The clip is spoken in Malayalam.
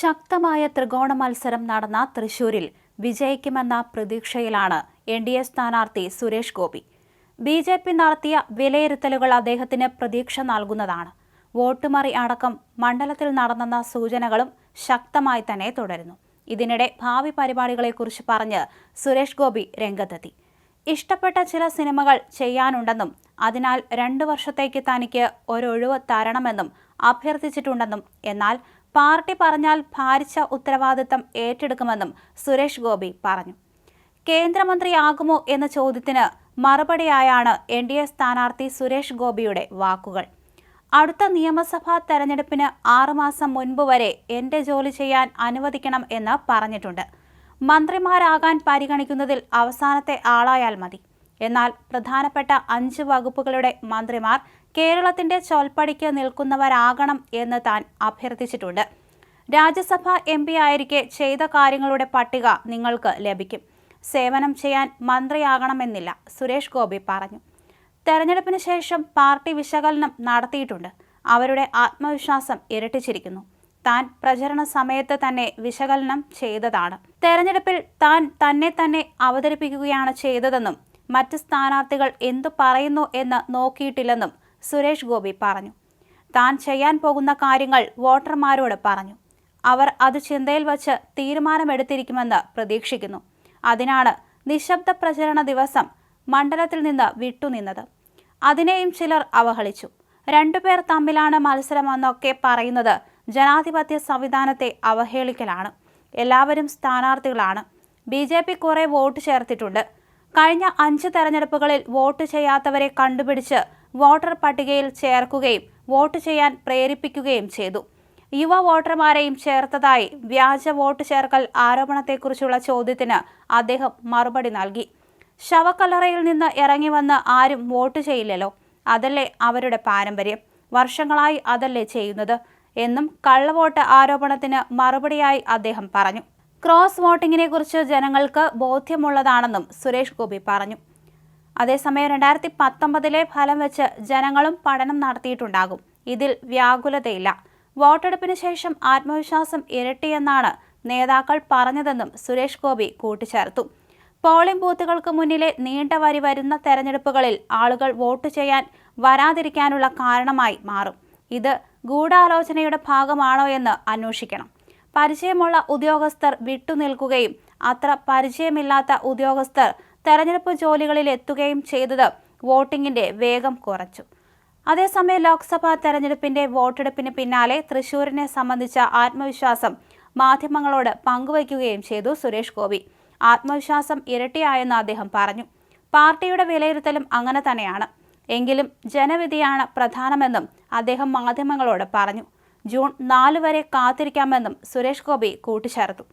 ശക്തമായ ത്രികോണ മത്സരം നടന്ന തൃശൂരിൽ വിജയിക്കുമെന്ന പ്രതീക്ഷയിലാണ് എൻ ഡി എ സ്ഥാനാർത്ഥി Suresh Gopi. B J P നടത്തിയ വിലയിരുത്തലുകൾ അദ്ദേഹത്തിന് പ്രതീക്ഷ നൽകുന്നതാണ്. വോട്ടുമറി അടക്കം മണ്ഡലത്തിൽ നടന്നെന്ന സൂചനകളും ശക്തമായി തന്നെ തുടരുന്നു. ഇതിനിടെ ഭാവി പരിപാടികളെക്കുറിച്ച് പറഞ്ഞ് സുരേഷ് ഗോപി രംഗത്തെത്തി. ഇഷ്ടപ്പെട്ട ചില സിനിമകൾ ചെയ്യാനുണ്ടെന്നും അതിനാൽ രണ്ടു വർഷത്തേക്ക് തനിക്ക് ഒരൊഴിവ് തരണമെന്നും അഭ്യർത്ഥിച്ചിട്ടുണ്ടെന്നും എന്നാൽ പാർട്ടി പറഞ്ഞാൽ ഭാരിച്ച ഉത്തരവാദിത്തം ഏറ്റെടുക്കുമെന്നും സുരേഷ് ഗോപി പറഞ്ഞു. കേന്ദ്രമന്ത്രിയാകുമോ എന്ന ചോദ്യത്തിന് മറുപടിയായാണ് എൻ ഡി എ സ്ഥാനാർത്ഥി സുരേഷ് ഗോപിയുടെ വാക്കുകൾ. അടുത്ത നിയമസഭാ തെരഞ്ഞെടുപ്പിന് ആറുമാസം മുൻപ് വരെ എന്റെ ജോലി ചെയ്യാൻ അനുവദിക്കണം എന്ന് പറഞ്ഞിട്ടുണ്ട്. മന്ത്രിമാരാകാൻ പരിഗണിക്കുന്നതിൽ അവസാനത്തെ ആളായാൽ മതി. എന്നാൽ പ്രധാനപ്പെട്ട അഞ്ച് വകുപ്പുകളുടെ മന്ത്രിമാർ കേരളത്തിന്റെ ചൊൽപ്പടിക്ക് നിൽക്കുന്നവരാകണം എന്ന് താൻ അഭ്യർത്ഥിച്ചിട്ടുണ്ട്. രാജ്യസഭ എം പി ആയിരിക്കെ ചെയ്ത കാര്യങ്ങളുടെ പട്ടിക നിങ്ങൾക്ക് ലഭിക്കും. സേവനം ചെയ്യാൻ മന്ത്രിയാകണമെന്നില്ല സുരേഷ് ഗോപി പറഞ്ഞു. തെരഞ്ഞെടുപ്പിന് ശേഷം പാർട്ടി വിശകലനം നടത്തിയിട്ടുണ്ട്. അവരുടെ ആത്മവിശ്വാസം ഇരട്ടിച്ചിരിക്കുന്നു. താൻ പ്രചരണ സമയത്ത് തന്നെ വിശകലനം ചെയ്തതാണ്. തെരഞ്ഞെടുപ്പിൽ താൻ തന്നെ തന്നെ അവതരിപ്പിക്കുകയാണ് ചെയ്തതെന്നും മറ്റ് സ്ഥാനാർത്ഥികൾ എന്തു പറയുന്നു എന്ന് നോക്കിയിട്ടില്ലെന്നും സുരേഷ് ഗോപി പറഞ്ഞു. താൻ ചെയ്യാൻ പോകുന്ന കാര്യങ്ങൾ വോട്ടർമാരോട് പറഞ്ഞു. അവർ അത് ചിന്തയിൽ വച്ച് തീരുമാനമെടുത്തിരിക്കുമെന്ന് പ്രതീക്ഷിക്കുന്നു. അതിനാണ് നിശബ്ദ പ്രചരണ ദിവസം മണ്ഡലത്തിൽ നിന്ന് വിട്ടുനിന്നത്. അതിനെയും ചിലർ അവഹേളിച്ചു. രണ്ടുപേർ തമ്മിലാണ് മത്സരമെന്നൊക്കെ പറയുന്നത് ജനാധിപത്യ സംവിധാനത്തെ അവഹേളിക്കലാണ്. എല്ലാവരും സ്ഥാനാർത്ഥികളാണ്. ബി ജെ പി കുറെ വോട്ട് ചേർത്തിട്ടുണ്ട്. കഴിഞ്ഞ അഞ്ച് തെരഞ്ഞെടുപ്പുകളിൽ വോട്ട് ചെയ്യാത്തവരെ കണ്ടുപിടിച്ച് വോട്ടർ പട്ടികയിൽ ചേർക്കുകയും വോട്ട് ചെയ്യാൻ പ്രേരിപ്പിക്കുകയും ചെയ്തു. യുവ വോട്ടർമാരെയും ചേർത്തതായി വ്യാജ വോട്ട് ചേർക്കൽ ആരോപണത്തെക്കുറിച്ചുള്ള ചോദ്യത്തിന് അദ്ദേഹം മറുപടി നൽകി. ശവക്കല്ലറയിൽ നിന്ന് ഇറങ്ങി വന്ന് ആരും വോട്ട് ചെയ്യില്ലല്ലോ. അതല്ലേ അവരുടെ പാരമ്പര്യം. വർഷങ്ങളായി അതല്ലേ ചെയ്യുന്നത് എന്നും കള്ളവോട്ട് ആരോപണത്തിന് മറുപടിയായി അദ്ദേഹം പറഞ്ഞു. ക്രോസ് വോട്ടിങ്ങിനെ കുറിച്ച് ജനങ്ങൾക്ക് ബോധ്യമുള്ളതാണെന്നും സുരേഷ് ഗോപി പറഞ്ഞു. അതേസമയം രണ്ടായിരത്തി പത്തൊമ്പതിലെ ഫലം വെച്ച് ജനങ്ങളും പഠനം നടത്തിയിട്ടുണ്ടാകും. ഇതിൽ വ്യാകുലതയില്ല. വോട്ടെടുപ്പിന് ശേഷം ആത്മവിശ്വാസം ഇരട്ടിയെന്നാണ് നേതാക്കൾ പറഞ്ഞതെന്നും സുരേഷ് ഗോപി കൂട്ടിച്ചേർത്തു. പോളിംഗ് ബൂത്തുകൾക്ക് മുന്നിലെ നീണ്ട വരി വരുന്ന തെരഞ്ഞെടുപ്പുകളിൽ ആളുകൾ വോട്ട് ചെയ്യാൻ വരാതിരിക്കാനുള്ള കാരണമായി മാറും. ഇത് ഗൂഢാലോചനയുടെ ഭാഗമാണോ എന്ന് അന്വേഷിക്കണം. പരിചയമുള്ള ഉദ്യോഗസ്ഥർ വിട്ടുനിൽക്കുകയും അത്ര പരിചയമില്ലാത്ത ഉദ്യോഗസ്ഥർ തെരഞ്ഞെടുപ്പ് ജോലികളിൽ എത്തുകയും ചെയ്തത് വോട്ടിംഗിന്റെ വേഗം കുറച്ചു. അതേസമയം ലോക്സഭാ തെരഞ്ഞെടുപ്പിന്റെ വോട്ടെടുപ്പിന് പിന്നാലെ തൃശൂരിനെ സംബന്ധിച്ച ആത്മവിശ്വാസം മാധ്യമങ്ങളോട് പങ്കുവയ്ക്കുകയും ചെയ്തു സുരേഷ് ഗോപി. ആത്മവിശ്വാസം ഇരട്ടിയായെന്ന് അദ്ദേഹം പറഞ്ഞു. പാർട്ടിയുടെ വിലയിരുത്തലും അങ്ങനെ തന്നെയാണ്. എങ്കിലും ജനവിധിയാണ് പ്രധാനമെന്നും അദ്ദേഹം മാധ്യമങ്ങളോട് പറഞ്ഞു. ജൂൺ നാല് വരെ കാത്തിരിക്കാമെന്നും സുരേഷ് ഗോപി കൂട്ടിച്ചേർത്തു.